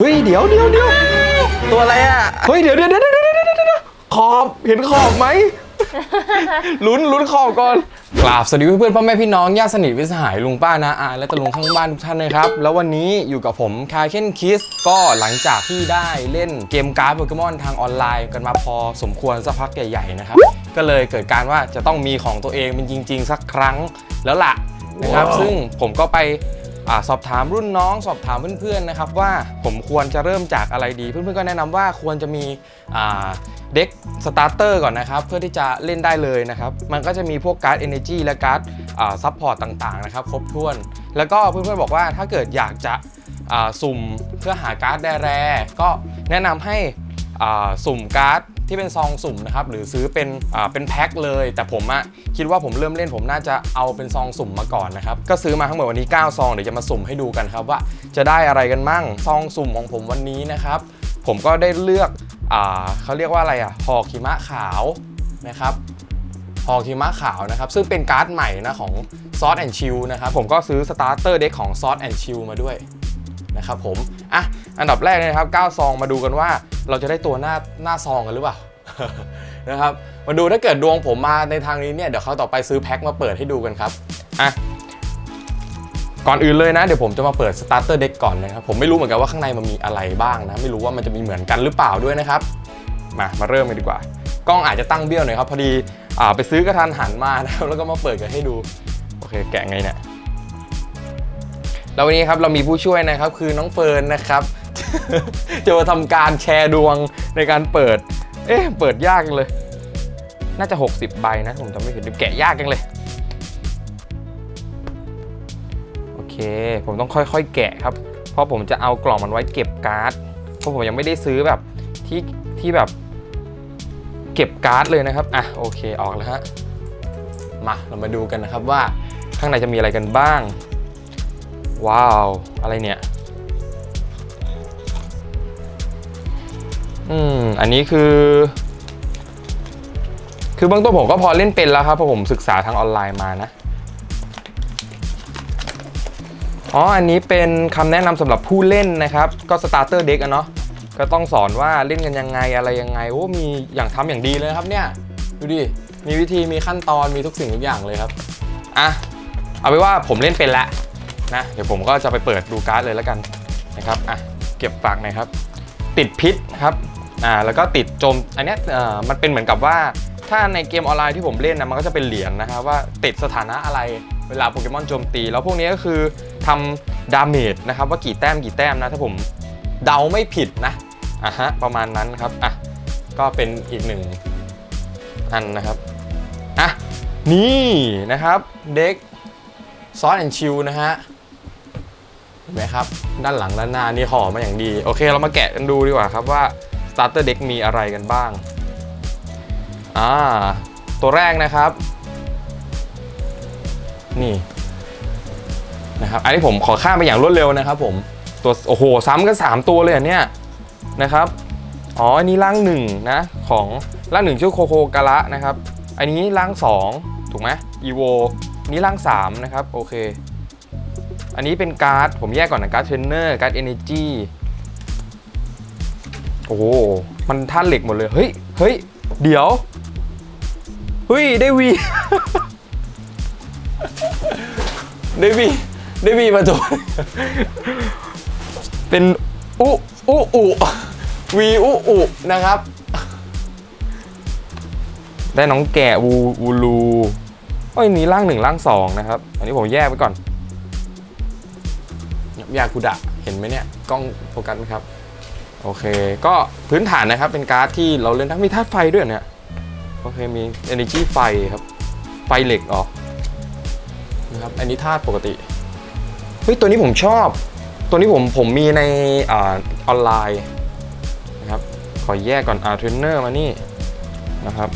เฮ้ยเดี๋ยวเดี๋ยวเดี๋ยวตัวอะไรอะ เฮ้ยเดี๋ยวเดี๋ยวเดี๋ยวเดี๋ยวเดี๋ยวเดี๋ยวขอบเห็นขอบไหม ลุ้นลุ้นขอบก่อนกราบสวัสดีเพื่อนๆพ่อแม่พี่น้องญาติสนิทวิสหายลุงป้านาอาและตะลุงข้างบ้านทุกท่านนะครับ แล้ววันนี้อยู่กับผมคาเคนคิสก็หลังจากที่ได้เล่นเกมการ์ดโปเกมอนทางออนไลน์กันมาพอสมควรสักพักใหญ่ๆนะครับ ก็เลยเกิดการว่าจะต้องมีของตัวเองเป็นจริง ๆ สักครั้งแล้วล่ะนะครับ ซึ่งผมก็ไป อสอบถามรุ่นน้อง สอบถามเพื่อนๆนะครับว่าผมควรจะเริ่มจากอะไรดี เพื่อนๆก็แนะนำว่าควรจะมีเด็กสตาร์เตอร์ก่อนนะครับ เพื่อที่จะเล่นได้เลยนะครับ มันก็จะมีพวกการ์ด Energy และการ์ดซัพพอร์ตต่างๆนะครับ ครบถ้วน แล้วก็เพื่อนๆบอกว่าถ้าเกิดอยากจะสุ่มเพื่อหาการ์ดแร่ก็แนะนำให้ สุ่มการ์ดที่เป็นซองสุ่มนะครับหรือซื้อเป็นเป็นแพ็คเลย แต่ผมอะคิดว่าผมเริ่มเล่นผมน่าจะเอาเป็นซองสุ่มมาก่อนนะครับก็ซื้อมาทั้งหมดวันนี้ 9 ซองเดี๋ยวจะมาสุ่มให้ดูกันครับว่าจะได้อะไรกันมั่งซองสุ่มของผมวันนี้นะครับผมก็ได้เลือกอเขาเรียกว่าอะไรอะหอกหิมะขาวนะครับหอกหิมะขาวนะครับ ซึ่งเป็นการ์ดใหม่นะของซอสแอนชิลนะครับ ผมก็ซื้อสตาร์เตอร์เด็กของซอสแอนชิลมาด้วย นะครับผมอะอันดับแรกเลยนะครับ9ซองมาดูกันว่าเราจะได้ตัวหน้าหน้าซองกันหรือเปล่านะครับมาดูถ้าเกิดดวงผมมาในทางนี้เนี่ยเดี๋ยวเขาต่อไปซื้อแพ็คมาเปิดให้ดูกันครับอะก่อนอื่นเลยนะเดี๋ยวผมจะมาเปิดสตาร์เตอร์เด็กก่อนนะครับผมไม่รู้เหมือนกันว่าข้างในมันมีอะไรบ้างนะ ไม่รู้ว่ามันจะมีเหมือนกันหรือเปล่าด้วยนะครับ มามาเริ่มกันดีกว่ากล้องอาจจะตั้งเบี้ยวหน่อยครับพอดีอ่าไปซื้อกระทันหันมานะแล้วก็มาเปิดกันให้ดูโอเคแกะไงเนี่ย แล้ววันนี้ครับเรามีผู้ช่วยนะครับคือน้องเฟิร์นนะครับ จะมาทำการแชร์ดวงในการเปิด เอ๊ะเปิดยากเลย น่าจะ 60 ใบนะผมจำไม่ผิดแกะยากจังเลยโอเค ผมต้องค่อยๆ แกะครับ เพราะผมจะเอากล่องมันไว้เก็บการ์ดเพราะผมยังไม่ได้ซื้อแบบที่ที่แบบ เก็บการ์ดเลยนะครับอะโอเคออกแล้วฮะมาเรามาดูกันนะครับว่าข้างในจะมีอะไรกันบ้าง ว้าว อะไรเนี่ย อืม อันนี้คือ คือบื้องต้นผมก็พอเล่นเป็นแล้วครับเพราะผมศึกษาทางออนไลน์มานะ อ๋อ อันนี้เป็นคำแนะนำสำหรับผู้เล่นนะครับ ก็สตาร์เตอร์เด็กอะเนาะ ก็ต้องสอนว่าเล่นกันยังไงอะไรยังไง โอ้ มีอย่างทำอย่างดีเลยครับเนี่ย ดูดิ มีวิธีมีขั้นตอนมีทุกสิ่งทุกอย่างเลยครับ อะ เอาไปนว่าผมเล่นเป็นแล้ว นะเดี๋ยวผมก็จะไปเปิดดูการ์ดเลยแล้วกันนะครับอะเก็บฝากหน่อยครับ ติดพิษครับอ่าแล้วก็ติดโจมอันนี้เอ่อมันเป็นเหมือนกับว่า ถ้าในเกมออนไลน์ที่ผมเล่นนะมันก็จะเป็นเหรียญนะครับว่าติดสถานะอะไรเวลาโปเกมอนโจมตี แล้วพวกนี้ก็คือทำดาเมจนะครับว่ากี่แต้มกี่แต้มนะถ้าผมเดาไม่ผิดนะอะฮะประมาณนั้นครับอะก็เป็นอีกหนึ่งอันนะครับอะนี่นะครับเด็กซอสแอนชิลนะฮะ ห็นไหมครับ ด้านหลังด้านหน้านี่ห่อมาอย่างดี โอเค เรามาแกะกันดูดีกว่าครับว่า Starter Deck มีอะไรกันบ้างอ่าตัวแรกนะครับ นี่นะครับ อันนี้ผมขอข้ามไปอย่างรวดเร็วนะครับ ผมตัวโอ้โหซ้ำกัน 3 ตัวเลยเนี้ยนะครับอ๋ออันนี้ร่างหนึ่งนะของร่างหนึ่งชื่อโคโคกะระนะครับ อันนี้ร่างสองถูกไหมอีโวนี้ร่างสามนะครับโอเค อันนี้เป็นการ์ด ผมแยกก่อนนะการ์ดเทรนเนอร์การ์ดเอเนจีโอ้โหมันท่าเหล็กหมดเลย เฮ้ย เฮ้ย เดี๋ยว เฮ้ย ได้วี ได้วี ได้วีมาตัวเป็น อุอุอุวีอุอุนะครับ ได้น้องแกะวูวูลูอ้ยนี่ร่างหนึ่งร่างสองนะครับ อันนี้ผมแยกไว้ก่อน ยาคุดะเห็นไหมเนี่ยกล้องโฟกัสไหมครับ โอเค ก็พื้นฐานนะครับเป็นการ์ดที่เราเล่นทั้งมีธาตุไฟด้วยเนี่ยโอเคมี energy ไฟครับ ไฟเหล็กอ๋อนะครับอันนี้ธาตุปกติเฮ้ยตัวนี้ผมชอบ ตัวนี้ผมผมมีในอออนไลน์นะครับขอแยกก่อนอ่าเทรนเนอร์มานี่นะครับ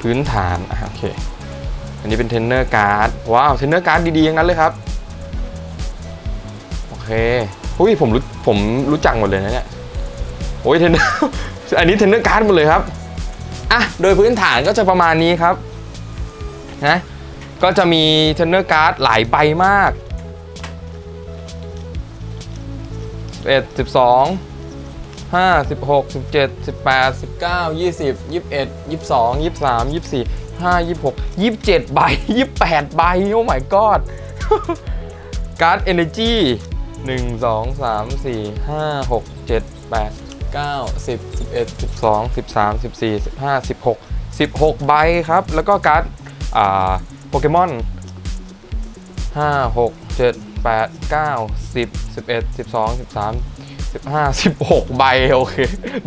พื้นฐานโอเคอันนี้เป็นเทรนเนอร์การ์ดว้าวเทรนเนอร์การ์ดดีๆอย่างนั้นเลยครับ เคอุ้ยผมรู้ผมรู้จักหมดเลยนะเนี่ยโอ้ยเทนเนอร์อันนี้เทนเนอร์การ์ดหมดเลยครับอะโดยพื้นฐานก็จะประมาณนี้ครับนะก็จะมีเทนเนอร์การ์ดหลายใบมากเอ็ดสิบสองห้าสิบหกสิบเจ็ดสิบแปดสิบเก้ายี่สิบยี่สิบเอ็ดยี่สิบสองยี่สิบสามยี่สิบสี่ห้ายี่สิบหกยี่สิบเจ็ดใบยี่สิบแปดใบโอ้ my god การ์ดเอเนจี หนึ่งสองสามสี่ห้าหกเจ็ดแปดเก้าสิบสิบเอ็ดสิบสองสิบสามสิบสี่สิบห้าสิบหกสิบหกใบครับ แล้วก็การ์ดอ่าโปเกมอนห้าหกเจ็ดแปดเก้าสิบสิบเอ็ดสิบสองสิบสามสิบห้าสิบหกใบโอเค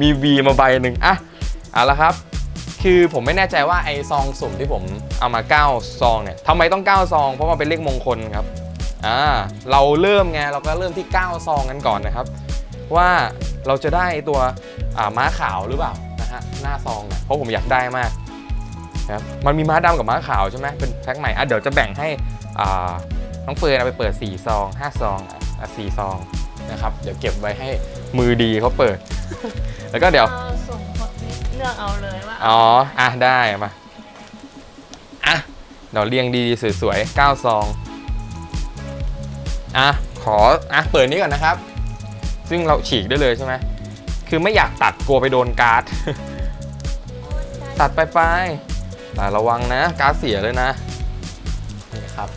มี V มาใบหนึ่งอะเอาละครับ คือผมไม่แน่ใจว่าไอซองสุ่มที่ผมเอามา 9 ซองเนี่ยทำไมต้อง 9 ซอง เพราะมันเป็นเลขมงคลครับ อ่าเราเริ่มไงเราก็เริ่มที่ 9 ซองกันก่อนนะครับ ว่าเราจะได้ตัวอ่าม้าขาวหรือเปล่านะฮะหน้าซองเนี่ยเพราะผมอยากได้มากนะครับมันมีม้าดำกับม้าขาวใช่ไหมเป็นแพ็คใหม่อะเดี๋ยวจะแบ่งให้อ่าน้องเฟิร์นเอาไปเปิด 4 ซอง 5 ซองอะอะ4ซองนะครับเดี๋ยวเก็บไว้ให้มือดีเขาเปิด แล้วก็เดี๋ยวอาส่งคนเลือกเอาเลยว่าอ๋ออะได้มาอะเดี๋ยวเรียงดีๆสวยๆ9ซอง อะขออะเปิดนี้ก่อนนะครับ ซึ่งเราฉีกได้เลยใช่ไหมคือไม่อยากตัดกลัวไปโดนการ์ด ตัดไปไปแต่ระวังนะการ์ดเสียเลยนะ นี่ครับ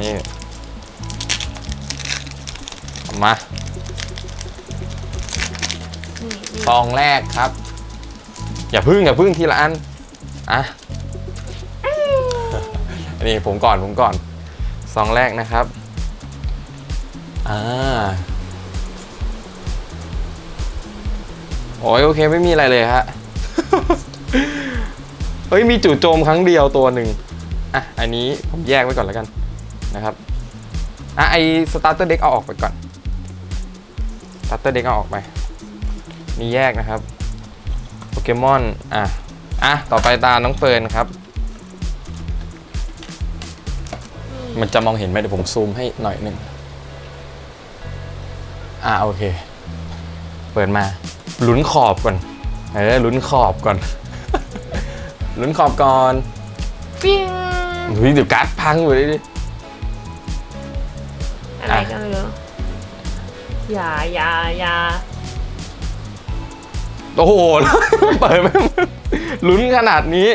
นี่มาซองแรกครับ อย่าพึ่งอย่าพึ่งทีละอัน อะ นี่ผมก่อนผมก่อน ซองแรกนะครับอ่าโอ้ยโอเคไม่มีอะไรเลยฮะเฮ้ยมีจู่โจมครั้งเดียวตัวหนึ่งอะอันนี้ผมแยกไว้ก่อนแล้วกันนะครับอะไอสตาร์เตอร์เด็กเอาออกไปก่อนสตาร์เตอร์เด็กเอาออกไปนี่แยกนะครับโปเกมอนอะอะต่อไปตาน้องเฟิร์นครับ มันจะมองเห็นไหมเดี๋ยวผมซูมให้หน่อยหนึ่งอะโอเค เปิดมาลุ้นขอบก่อนเออลุ้นขอบก่อนลุ้นขอบก่อนปิ้งเฮ้ยเดี๋ยวการ์ดพังอยู่เลยดิอะไรกันไม่รู้อย่าอย่าอย่าโอ้โหเปิดไม่ลุ้นขนาดนี้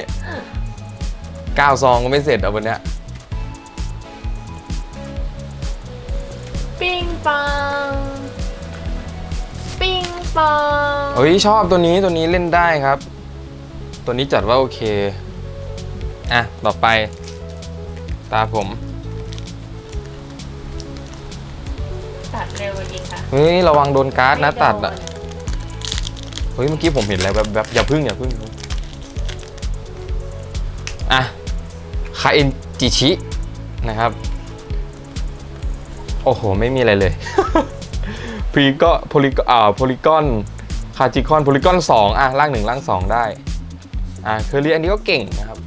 ก้าวซองก็ไม่เสร็จเอาวันเนี้ย ปิ้งปัง ปิ้งปัง เฮ้ยชอบตัวนี้ตัวนี้เล่นได้ครับ ตัวนี้จัดว่าโอเค อะ ต่อไป ตาผม ตัดเร็วจริงค่ะเฮ้ย ระวังโดนการ์ดนะไม่โตัดอะ เฮ้ย เมื่อกี้ผมเห็นอะไรแบบแบบอย่าพึ่งอย่าพึ่ง อะ คาเอ็นจิชินะครับโอ้โห ไม่มีอะไรเลยพลีก็โพลิอ่าโพลิกอนคาจิคอนโพลิกอนสองอะล่างหนึ่งล่างสองได้อะเคอรี่อันนี้ก็เก่งนะครับ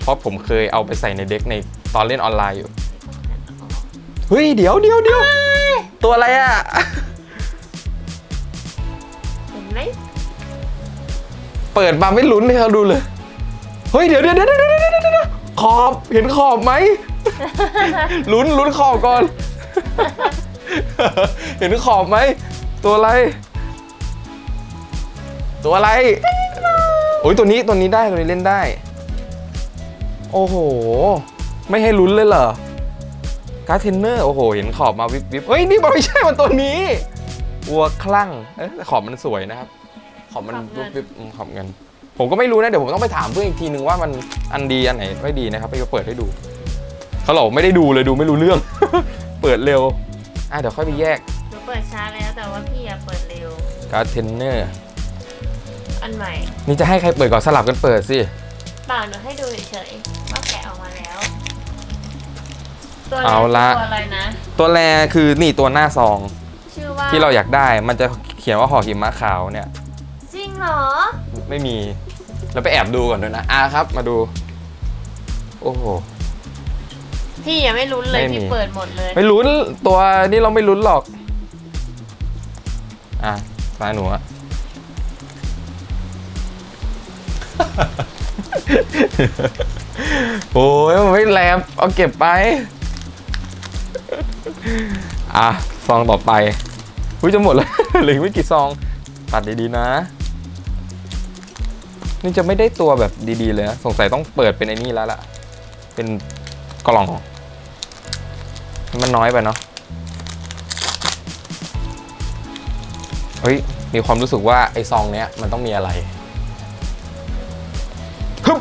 เพราะผมเคยเอาไปใส่ในเด็กในตอนเล่นออนไลน์อยู่ เฮ้ย เดี๋ยวเดี๋ยวเดี๋ยวตัวอะไรอะเห็นไหมเปิดมาไม่ลุ้นให้เขาดูเลย เฮ้ย เดี๋ยวเดี๋ยวเดี๋ยวเดี๋ยวเดี๋ยวเดี๋ยวเดี๋ยวขอบเห็นขอบไหมลุ้นลุ้นขอบก่อน เห็นขอบไหม ตัวอะไร ตัวอะไร โอ้ยตัวนี้ตัวนี้ได้ตัวนี้เล่นได้ โอ้โห ไม่ให้ลุ้นเลยเหรอการ์ดเทนเนอร์โอ้โห เห็นขอบมาวิบวิบเฮ้ย นี่มันไม่ใช่มันตัวนี้วัวคลั่งเอ๊ะแต่ขอบมันสวยนะครับ ขอบมันวิบวิบอืมขอบเงิน ผมก็ไม่รู้นะ เดี๋ยวผมต้องไปถามเพื่อนอีกทีนึงว่ามันอันดีอันไหนไม่ดีนะครับไปเปิดให้ดูเขาบอกไม่ได้ดูเลยดูไม่รู้เรื่องเปิดเร็ว อะเดี๋ยวค่อยไปแยก หนูเปิดช้าแล้วแต่ว่าพี่อะเปิดเร็ว การ์ดเทนเนอร์ อันใหม่นี่จะให้ใครเปิดก่อนสลับกันเปิดสิ เปล่าหนูให้ดูเฉยๆว่าแกะออกมาแล้ว ตัวเอาละ ตัวอะไรนะ ตัวแรคือนี่ตัวหน้าซองชื่อว่าที่เราอยากได้ มันจะเขียนว่าห่อหิมะขาวเนี่ย จริงเหรอ ไม่มีแล้วไปแอบดูก่อนด้วยนะ อะครับ มาดู โอ้โห พี่ยังไม่ลุ้นเลยไม่มี พี่เปิดหมดเลยไม่ลุ้นตัวนี่เราไม่ลุ้นหรอก อะตาหนูอะ โอ้ยมันไม่แลบเอาเก็บไป อะ ซองต่อไปอุ้ยจะหมดแล้ว เหลืออีกไม่กี่ซอง ตัดดีๆนะ นี่จะไม่ได้ตัวแบบดีๆเลยนะสงสัยต้องเปิดเป็นไอ้นี่แล้วล่ะ เป็น กล่อง มันน้อยไปเนาะเฮ้ย มีความรู้สึกว่าไอ้ซองเนี้ยมันต้องมีอะไรฮึบ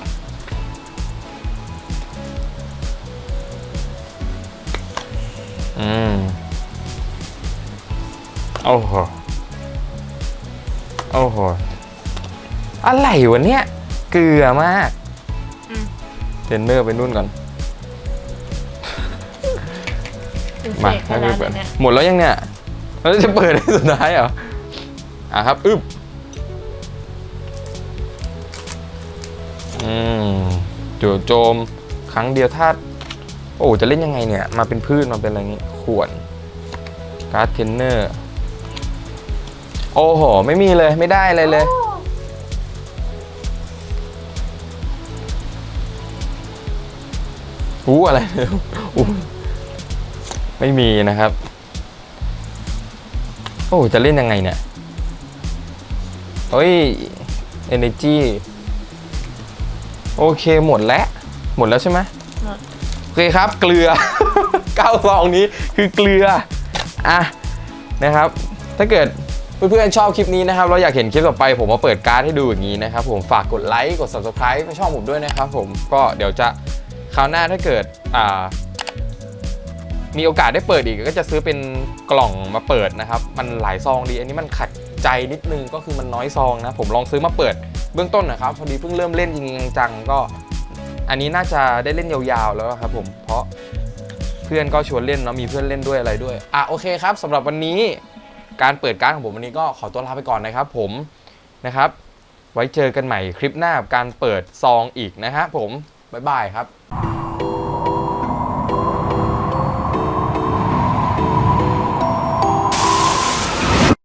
อืมโอ้โหโอ้โหอะไรวะเนี่ย เกลือมากอืมเทรนเนอร์ไปนู่นก่อน มาษขไม่นาไปดเปิดนี้เนี่ยหมดแล้วยังเนี่ยแล้วจะเปิดให้สุดท้ายเหรออะครับอึบอืมจู่โจมครั้งเดียวถ้าโอ้จะเล่นยังไงเนี่ย มาเป็นพืชมาเป็นอะไรงี้ขวนการ์ดเทรนเนอร์ โอ้โห ไม่มีเลยไม่ได้อะไรเลยโอ้อู้อะไรเนี่ยอู้ ไม่มีนะครับ โอ้จะเล่นยังไงเนี่ยเฮ้ย energy โอเคหมดแล้ว หมดแล้วใช่ไหมหมดโอเคครับ เกลือเก้าซองนี้คือเกลือ อะ นะครับ ถ้าเกิดเพื่อนๆชอบคลิปนี้นะครับ เราอยากเห็นคลิปต่อไป ผมมาเปิดการ์ดให้ดูอย่างนี้นะครับ ผมฝากกดไลค์ กด subscribe ให้ช่องผมด้วยนะครับผม ก็เดี๋ยวจะคราวหน้าถ้าเกิด อ่า มีโอกาสได้เปิดอีกก็จะซื้อเป็นกล่องมาเปิดนะครับ มันหลายซองดีอันนี้มันขัดใจนิดนึงก็คือมันน้อยซองนะ ผมลองซื้อมาเปิดเบื้องต้นนะครับ พอดีเพิ่งเริ่มเล่นจริงจังก็อันนี้น่าจะได้เล่นยาวๆแล้วครับผมเพราะเพื่อนก็ชวนเล่นเนาะมีเพื่อนเล่นด้วยอะไรด้วยอะโอเคครับสำหรับวันนี้การเปิดการ์ดของผมวันนี้ก็ขอตัวลาไปก่อนนะครับ ผมนะครับ ไว้เจอกันใหม่คลิปหน้ากับการเปิดซองอีกนะฮะผมบ๊ายบายครับ